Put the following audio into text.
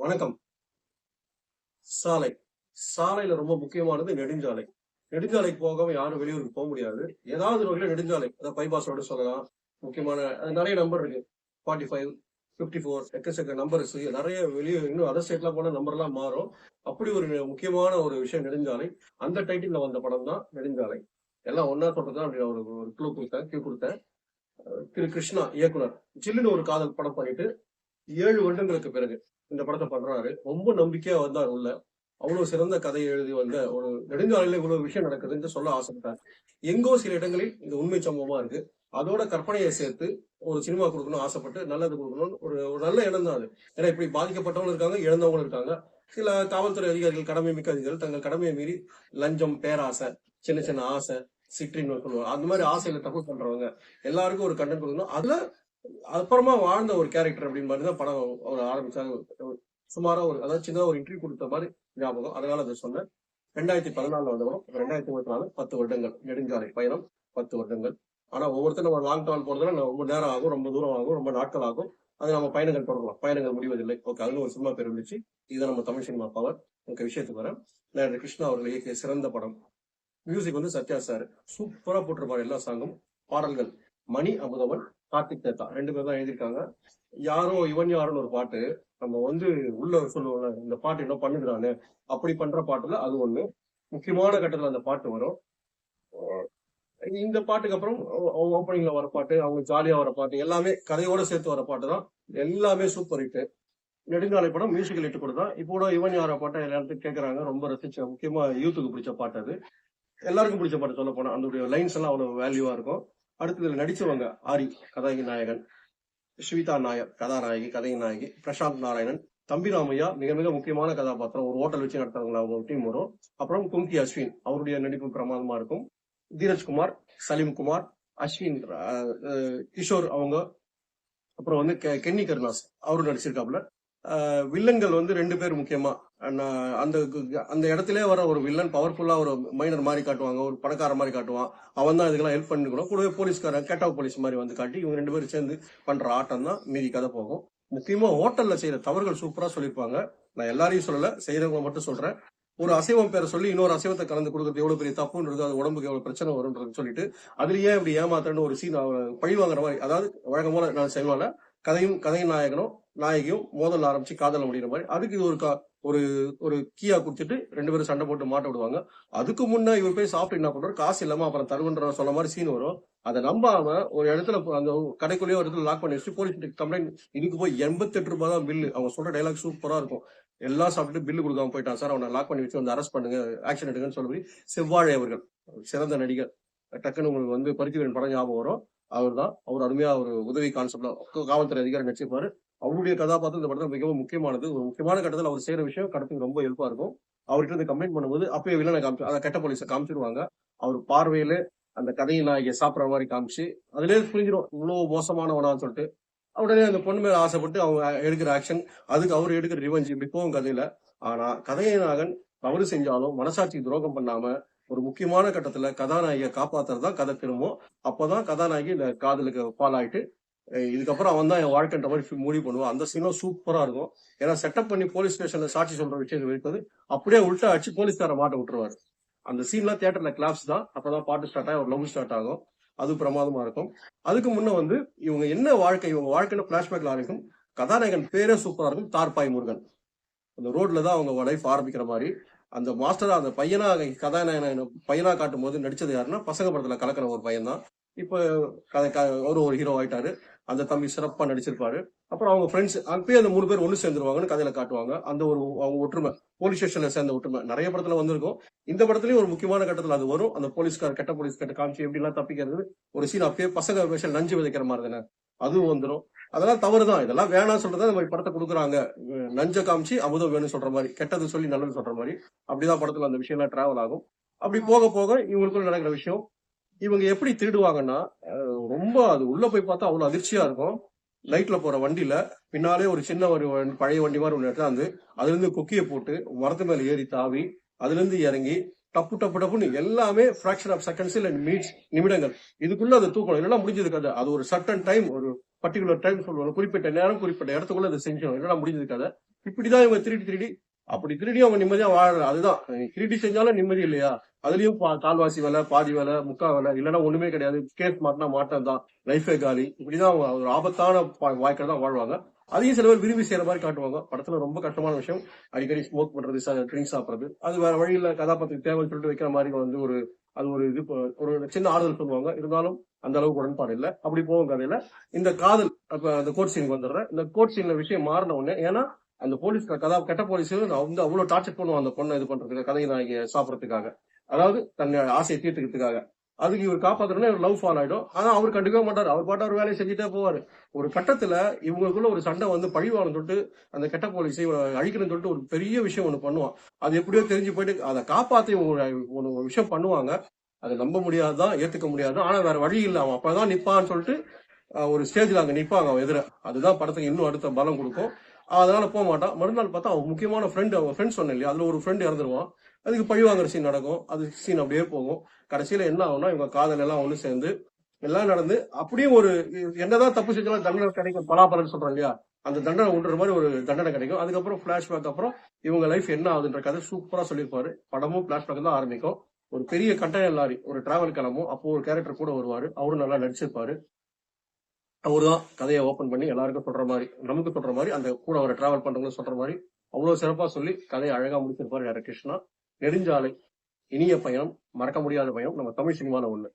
வணக்கம். சாலை. சாலையில ரொம்ப முக்கியமானது நெடுஞ்சாலை. நெடுஞ்சாலைக்கு போகாம யாரும் வெளியூருக்கு போக முடியாது. ஏதாவது ஒரு வகையில நெடுஞ்சாலை. அதாவது பைபாஸ் ரோடு சொல்லலாம். முக்கியமான நிறைய நம்பர் இருக்கு. ஃபார்ட்டி ஃபைவ் ஃபிஃப்டி ஃபோர் எக்கச்சக்க நம்பர்ஸ் நிறைய வெளியே இன்னும் அதர் ஸ்டேட்லாம் போன நம்பர்லாம் மாறும். அப்படி ஒரு முக்கியமான ஒரு விஷயம் நெடுஞ்சாலை. அந்த டைட்டில் வந்த படம் தான் நெடுஞ்சாலை. எல்லாம் ஒன்னா சொல்றது அப்படி ஒரு ஒரு க்ளூ கொடுத்தேன் கியூ கொடுத்தேன். திரு கிருஷ்ணா இயக்குனர். ஜில்லுன்னு ஒரு காதல் படம் பண்ணிட்டு ஏழு வருடங்களுக்கு பிறகு இந்த படத்தை பண்றாரு. ரொம்ப நம்பிக்கையா வந்தார் உள்ள. அவ்வளவு சிறந்த கதை எழுதி வந்த ஒரு நெடுஞ்சாலையில இவ்வளவு விஷயம் நடக்குதுன்னு சொல்ல ஆசைப்பட்டார். எங்கோ சில இடங்களில் இது உண்மை சம்பவமா இருக்கு. அதோட கற்பனையை சேர்த்து ஒரு சினிமா கொடுக்கணும் ஆசைப்பட்டு நல்லது கொடுக்கணும்னு ஒரு ஒரு நல்ல இடம் தான் அது. ஏன்னா இப்படி பாதிக்கப்பட்டவங்க இருக்காங்க இழந்தவங்களும் இருக்காங்க. சில காவல்துறை அதிகாரிகள் கடமை மிக்க அதிகாரிகள் தங்கள் கடமையை மீறி லஞ்சம் பேராசை சின்ன சின்ன ஆசை சிற்றின் சொல்லுவாங்க அந்த மாதிரி ஆசையில தப்பு பண்றவங்க. எல்லாருக்கும் ஒரு கண்டென்ட் கொடுக்கணும். அதுல அப்புறமா வாழ்ந்த ஒரு கேரக்டர் அப்படின்னு மாதிரி தான் படம் அவர் ஆரம்பிச்சாங்க. சுமாரா ஒரு அதாவது சின்னதாக ஒரு இன்டர்வியூ கொடுத்த மாதிரி ஞாபகம். அதனால அதை சொன்னேன். ரெண்டாயிரத்தி பதினாலுல வந்த படம். ரெண்டாயிரத்தி இருபத்தி நாலு பத்து வருடங்கள். நெடுஞ்சாலை பயணம் பத்து வருடங்கள். ஆனா ஒவ்வொருத்தரும் நம்ம லாங் டிராவல் போறதுல ரொம்ப நேரம் ஆகும் ரொம்ப தூரம் ஆகும் ரொம்ப நாட்கள் ஆகும். அது நம்ம பயணங்கள் தொடரலாம். பயணங்கள் முடிவதில்லை. ஓகே அதுல ஒரு சினிமா பேர் இருந்துச்சு இது நம்ம தமிழ் சினிமா பவர் எனக்கு விஷயத்துக்கு வரேன். நான் கிருஷ்ணா அவர்கள் இயக்கிய சிறந்த படம். மியூசிக் வந்து சத்யா சார். சூப்பரா போட்டிருப்பாரு எல்லா சாங்கும் பாடல்கள். மணி அமுதவன் கார்த்திக் தேத்தா ரெண்டு பேர் தான் எழுதியிருக்காங்க. யாரோ இவன் யாரோன்னு ஒரு பாட்டு. நம்ம வந்து உள்ள சொல்லுவோம்ல இந்த பாட்டு என்ன பண்ணுகிறானு. அப்படி பண்ற பாட்டுல அது ஒண்ணு. முக்கியமான கட்டத்துல அந்த பாட்டு வரும். இந்த பாட்டுக்கு அப்புறம் அவங்க ஓப்பனிங்ல வர பாட்டு அவங்க ஜாலியா வர பாட்டு எல்லாமே கதையோட சேர்த்து வர பாட்டு தான். எல்லாமே சூப்பர் ஹிட் நெடுங்காலை படம் மியூசிக்கல் ஹிட் தான். இப்போ கூட இவன் யார பாட்டை எல்லாத்துக்கும் கேட்கறாங்க ரொம்ப ரசிச்ச முக்கியமா யூத்துக்கு பிடிச்ச பாட்டு அது. எல்லாருக்கும் பிடிச்ச பாட்டு சொல்ல போனா அந்த லைன்ஸ் எல்லாம் அவ்வளவு வேல்யூவா இருக்கும். அடுத்ததுல நடிச்சவங்க ஆரி கதாகி நாயகன் ஸ்வீதா நாயர் கதாநாயகி கதை நாயகி பிரசாந்த் நாராயணன் தம்பி ராமையா மிக மிக முக்கியமான கதாபாத்திரம். ஒரு ஹோட்டல் வச்சு நடத்துறவங்களா அவங்க டீம் வரும். அப்புறம் கும்கி அஸ்வின் அவருடைய நடிப்பு பிரமாதமா இருக்கும். தீரஜ்குமார் சலீம்குமார் அஸ்வின் கிஷோர் அவங்க. அப்புறம் வந்து கெ- கென்னி கருணாஸ் அவரும் நடிச்சிருக்காப்புல. வில்லன்கள் வந்து ரெண்டு பேர் முக்கியமா. அந்த அந்த இடத்துல வர ஒரு வில்லன் பவர்ஃபுல்லா ஒரு மைனர் மாதிரி காட்டுவாங்க ஒரு பணக்கார மாதிரி காட்டுவான். அவன் தான் இதுக்கெல்லாம் ஹெல்ப் பண்ணிக்கணும் கூடவே போலீஸ்காரன் கேட்டாவ் போலீஸ் மாதிரி வந்து காட்டி இவங்க ரெண்டு பேரும் சேர்ந்து பண்ற ஆட்டம் தான் மீதி கதை போகும். முக்கியமா ஹோட்டல்ல செய்யற தவறுகள் சூப்பரா சொல்லியிருப்பாங்க. நான் எல்லாரையும் சொல்லல செய்யறவங்க மட்டும் சொல்றேன். ஒரு அசைவம் பேரை சொல்லி இன்னொரு அசைவத்தை கலந்து கொடுக்கறது எவ்வளவு பெரிய தப்புன்றது அது உடம்புக்கு எவ்வளவு பிரச்சனை வரும்ன்றது சொல்லிட்டு அதுலயே இப்படி ஏமாத்தன்னு ஒரு சீன் பழி வாங்குற மாதிரி அதாவது வழக்கம் போல நான் செய்வாங்க கதையும் கதை நாயகனும் நாயகியும் மோதல் ஆரம்பிச்சு காதல முடிகிற மாதிரி. அதுக்கு இது ஒரு ஒரு ஒரு கீயா கொடுத்துட்டு ரெண்டு பேரும் சண்டை போட்டு மாட்ட விடுவாங்க. அதுக்கு முன்னே இவர் போய் சாப்பிட்டு என்ன பண்றாரு காசு இல்லாம அப்புறம் தருவன்ற சொன்ன மாதிரி சீன் வரும். அதை நம்பாம ஒரு இடத்துல அந்த கடைக்குள்ளேயே ஒரு இடத்துல லாக் பண்ணி வச்சு போலீஸ் கம்ப்ளைண்ட் இதுக்கு போய் எண்பத்தெட்டு ரூபாய் தான் பில்லு அவங்க சொல்ற டைலாக் சூப்பரா இருக்கும். எல்லாம் சாப்பிட்டு பில்லு கொடுக்காம போயிட்டான். சார் அவனை லாக் பண்ணி வச்சு வந்து அரெஸ்ட் பண்ணுங்க ஆக்ஷன் எடுங்கன்னு சொல்லி செவ்வாழை அவர்கள் சிறந்த நடிகர். டக்குன்னு உங்களுக்கு வந்து பருத்திவரன் படம் ஞாபகம் வரும். அவர் தான் அவர் அருமையா ஒரு உதவி கான்செப்ட்ல காவல்துறை அதிகாரி நடிச்சிருப்பாரு. அவருடைய கதாபாத்திரம் இந்த படத்துல மிகவும் முக்கியமானது. ஒரு முக்கியமான கட்டத்தில் அவர் செய்யற விஷயம் கடத்துக்கு ரொம்ப ஹெல்ப்பா இருக்கும். அவர்கிட்ட இருந்து கம்ப்ளைண்ட் பண்ணும்போது அப்பயே வில்லனை காமிச்சு அதை கெட்ட போலீஸை காமிச்சிருவாங்க. அவர் பார்வையில அந்த கதையை நாயகியை சாப்பிட்ற மாதிரி காமிச்சு அதுலேயே புரிஞ்சிடும் இவ்வளவு மோசமானவனான்னு சொல்லிட்டு. உடனே அந்த பொண்ணு மேல ஆசைப்பட்டு அவங்க எடுக்கிற ஆக்ஷன் அதுக்கு அவர் எடுக்கிற ரிவெஞ்ச் மிகவும் கதையில. ஆனா கதையநாயகன் தவறு செஞ்சாலும் மனசாட்சி துரோகம் பண்ணாம ஒரு முக்கியமான கட்டத்துல கதாநாயகியை காப்பாத்துறது தான் கதை திரும்பும் அப்பதான் கதாநாயகி இந்த காதலுக்கு ஃபால் ஆயிட்டு இதுக்கப்புறம் அவன் தான் என் வாழ்க்கைன்ற மாதிரி முடிவு பண்ணுவான். அந்த சீனும் சூப்பரா இருக்கும். ஏன்னா செட்டப் பண்ணி போலீஸ் ஸ்டேஷன்ல சாட்சி சொல்ற விஷயங்கள் இருப்பது அப்படியே உள்ட்டா அடிச்சு போலீஸ்கார மாட்ட விட்டுருவாரு. அந்த சீன்லாம் தியேட்டர்ல கிளாப்ஸ் தான். அப்பதான் பாட்டு ஸ்டார்ட் ஆகி ஒரு லவ் ஸ்டார்ட் ஆகும். அது பிரமாதமா இருக்கும். அதுக்கு முன்ன வந்து இவங்க என்ன வாழ்க்கை இவங்க வாழ்க்கையில பிளாஷ்பேக்ல ஆரம்பிக்கும்? கதாநாயகன் பேரே சூப்பரா இருக்கும். தார்பாய் முருகன். அந்த ரோட்ல தான் அவங்க லைஃப் ஆரம்பிக்கிற மாதிரி. அந்த மாஸ்டரா அந்த பையனா கதாநாயகன் பையனா காட்டும் போது நடிச்சது யாருன்னா பசங்க படத்துல கலக்கிற ஒரு பையன் தான் இப்போ கதை க- அவரும் ஒரு ஹீரோ ஆயிட்டாரு. அந்த தம்பி சிறப்பா நடிச்சிருப்பாரு. அப்புறம் அவங்க ஃப்ரெண்ட்ஸ் அப்பயே அந்த மூணு பேர் ஒண்ணு சேர்ந்துருவாங்கன்னு கதையில காட்டுவாங்க. அந்த ஒரு அவங்க ஒற்றுமை போலீஸ் ஸ்டேஷன்ல சேர்ந்த ஒற்றுமை. நிறைய படத்துல வந்திருக்கும். இந்த படத்துலயும் ஒரு முக்கியமான கட்டத்துல அது வரும். அந்த போலீஸ்கார் கெட்ட போலீஸ் கிட்ட காமிச்சு எப்படி எல்லாம் தப்பிக்கிறது. ஒரு சீன் அப்பயே பசங்க விஷயம் நஞ்சு விதைக்கிற மாதிரி தானே. அதுவும் வந்துடும் அதெல்லாம் தவறுதான். இதெல்லாம் வேணாம் சொல்றதா இந்த மாதிரி படத்தை கொடுக்குறாங்க. நஞ்ச காமிச்சு அமுதம் வேணும் சொல்ற மாதிரி கெட்டது சொல்லி நல்லது சொல்ற மாதிரி. அப்படிதான் படத்துல அந்த விஷயம்லாம் டிராவல் ஆகும். அப்படி போக போக இவங்களுக்குள்ள நடக்கிற விஷயம் இவங்க எப்படி திருடுவாங்கன்னா ரொம்ப அது உள்ள போய் பார்த்தா அவ்வளவு அதிர்ச்சியா இருக்கும். லைட்ல போற வண்டியில பின்னாலே ஒரு சின்ன ஒரு பழைய வண்டி மாதிரி ஒன்று எடுத்தாந்து அதுல இருந்து கொக்கியை போட்டு மரத்து மேல ஏறி தாவி அதுல இருந்து இறங்கி டப்பு டப்பு டப்புன்னு எல்லாமே ஃபிராக்ஷன் ஆஃப் செகண்ட்ஸ் இல்ல மீட்ஸ் நிமிடங்கள். இதுக்குள்ள அதை தூக்கணும் இல்லைன்னா முடிஞ்சது கதை? அது ஒரு சர்டன் டைம் ஒரு பர்டிகுலர் டைம் சொல்லுவாங்க. குறிப்பிட்ட நேரம் குறிப்பிட்ட இடத்துக்குள்ள இதை செஞ்சோம். என்னடா முடிஞ்சதுக்காக? கதை இப்படிதான் இவங்க திருடி திருடி அப்படி திருடி அவங்க நிம்மதியா வாழல அதுதான். திருடி செஞ்சாலும் நிம்மதி இல்லையா? அதுலயும் பா- கால்வாசி வேலை பாதி வேலை முக்கா வேலை இல்லைன்னா ஒண்ணுமே கிடையாது. கேஸ் மாட்டினா மாட்டம் தான். லைஃபே காலி. இப்படிதான் அவங்க ஒரு ஆபத்தான வாய்க்கில் தான் வாழ்வாங்க. அதையும் சில பேர் விரும்பி செய்யற மாதிரி காட்டுவாங்க. படத்துல ரொம்ப கஷ்டமான விஷயம். அடிக்கடி ஸ்மோக் பண்றது ட்ரிங்க் சாப்பிடுறது. அது வேற வழியில கதாபாத்திரம் தேவைன்னு சொல்லிட்டு வைக்கிற மாதிரி வந்து ஒரு அது ஒரு இது ஒரு சின்ன ஆறுதல் சொல்லுவாங்க. இருந்தாலும் அந்த அளவுக்கு உடன்பாடு இல்லை. அப்படி போகும் கதையில இந்த காதல் அப்ப அந்த கோர்ட் சீனுக்கு வந்துடுறேன். இந்த கோர்ட் சீன்ல விஷயம் மாறின உடனே ஏன்னா அந்த போலீஸ் கதா கெட்ட போலீஸ் வந்து அவ்வளவு டார்ச்சர் பண்ணுவான் அந்த பொண்ணை இது பண்றதுக்கு கதையை நாயகியை சாப்பிடறதுக்காக. அதாவது தன்னுடைய ஆசையை தீர்த்துக்கிறதுக்காக. அதுக்கு இவர் காப்பாத்துறதுன்னா இவர் லவ் ஃபால் ஆயிடும். ஆனால் அவர் கண்டுக்கவே மாட்டார். அவர் பாட்டு அவர் வேலையை செஞ்சுட்டே போவார். ஒரு கட்டத்தில் இவங்களுக்குள்ள ஒரு சண்டை வந்து பழிவானம் தொட்டு அந்த கெட்ட போலீஸை அழிக்கணும்னு சொல்லிட்டு ஒரு பெரிய விஷயம் ஒன்று பண்ணுவான். அது எப்படியோ தெரிஞ்சு போயிட்டு அதை காப்பாற்றி ஒரு ஒரு விஷயம் பண்ணுவாங்க. அதை நம்ப முடியாதுதான் ஏற்றுக்க முடியாது. ஆனால் வேற வழி இல்லை. அவன் அப்போ தான் நிற்பான்னு சொல்லிட்டு ஒரு ஸ்டேஜில் அங்கே நிற்பாங்க அவன் எதிர. அதுதான் படத்துக்கு இன்னும் அடுத்த பலம் கொடுக்கும். அதனால போக மாட்டான். மறுநாள் பார்த்தா அவன் முக்கியமான ஃப்ரெண்டு அவங்க ஃப்ரெண்ட் சொன்னேன் இல்லையா? அதுல ஒரு ஃப்ரெண்ட் இறந்துருவான். அதுக்கு பழி வாங்குற சீன் நடக்கும். அது சீன் அப்படியே போகும். கடைசியில என்ன ஆகும்னா இவங்க காதல் எல்லாம் ஒண்ணு சேர்ந்து எல்லாம் நடந்து அப்படியும் ஒரு என்னதான் தப்பு செஞ்சாலும் தண்டனை கிடைக்கும். பலாபலன்னு சொல்றோம் இல்லையா? அந்த தண்டனை விட்டுற மாதிரி ஒரு தண்டனை கிடைக்கும். அதுக்கப்புறம் பிளாஷ்பேக் அப்புறம் இவங்க லைஃப் என்ன ஆகுதுன்ற கதை சூப்பரா சொல்லியிருப்பாரு. படமும் பிளாஷ்பேக் தான் ஆரம்பிக்கும். ஒரு பெரிய கண்டெய்னர் லாரி ஒரு டிராவல் கிளம்பும். அப்போ ஒரு கேரக்டர் கூட வருவாரு. அவரும் நல்லா நடிச்சிருப்பாரு. அவர்தான் கதையை ஓப்பன் பண்ணி எல்லாருக்கும் சொல்ற மாதிரி நமக்கு சொல்ற மாதிரி அந்த கூட அவரை டிராவல் பண்றவங்களும் சொல்ற மாதிரி அவ்வளவு சிறப்பா சொல்லி கதையை அழகா முடிச்சிருப்பாரு டேரக்டர் கிருஷ்ணா நெடுஞ்சாலை இனிய பயணம் மறக்க முடியாத பயணம் நம்ம தமிழ் சினிமால ஒண்ணு.